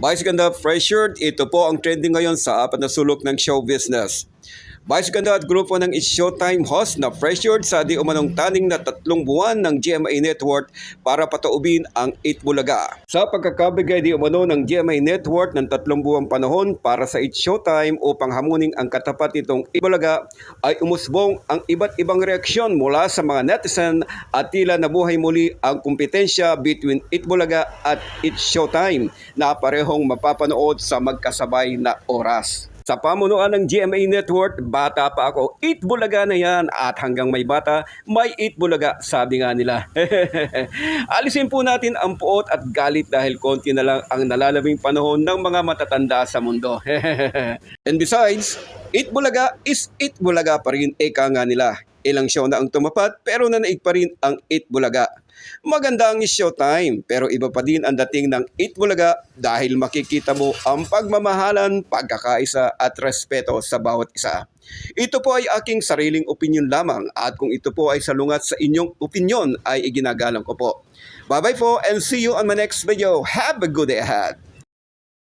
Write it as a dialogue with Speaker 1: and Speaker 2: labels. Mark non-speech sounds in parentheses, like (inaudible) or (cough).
Speaker 1: Vice Ganda Pressured, ito po ang trending ngayon sa apat na sulok ng show business. Vice Ganda at grupo ng Showtime host na pressured sa di umanong taning na tatlong buwan ng GMA Network para pataubin ang It Bulaga. Sa pagkakabigay di umano ng GMA Network ng tatlong buwang panahon para sa It's Showtime upang hamunin ang katapat nitong It Bulaga ay umusbong ang iba't ibang reaksyon mula sa mga netizen at tila nabuhay muli ang kompetensya between It Bulaga at It's Showtime na parehong mapapanood sa magkasabay na oras. Sa pamunuan ng GMA Network, bata pa ako, eat bulaga na yan. At hanggang may bata, may eat bulaga, sabi nga nila. (laughs) Alisin po natin ang puot at galit dahil konti na lang ang nalalabing panahon ng mga matatanda sa mundo. (laughs) And besides, eat bulaga is eat bulaga pa rin, eka nga nila. Ilang show na ang tumapat pero nanaig pa rin ang Eat Bulaga. Maganda ang showtime pero iba pa din ang dating ng Eat Bulaga dahil makikita mo ang pagmamahalan, pagkakaisa at respeto sa bawat isa. Ito po ay aking sariling opinion lamang at kung ito po ay salungat sa inyong opinion ay iginagalang ko po. Bye bye po and see you on my next video. Have a good day ahead.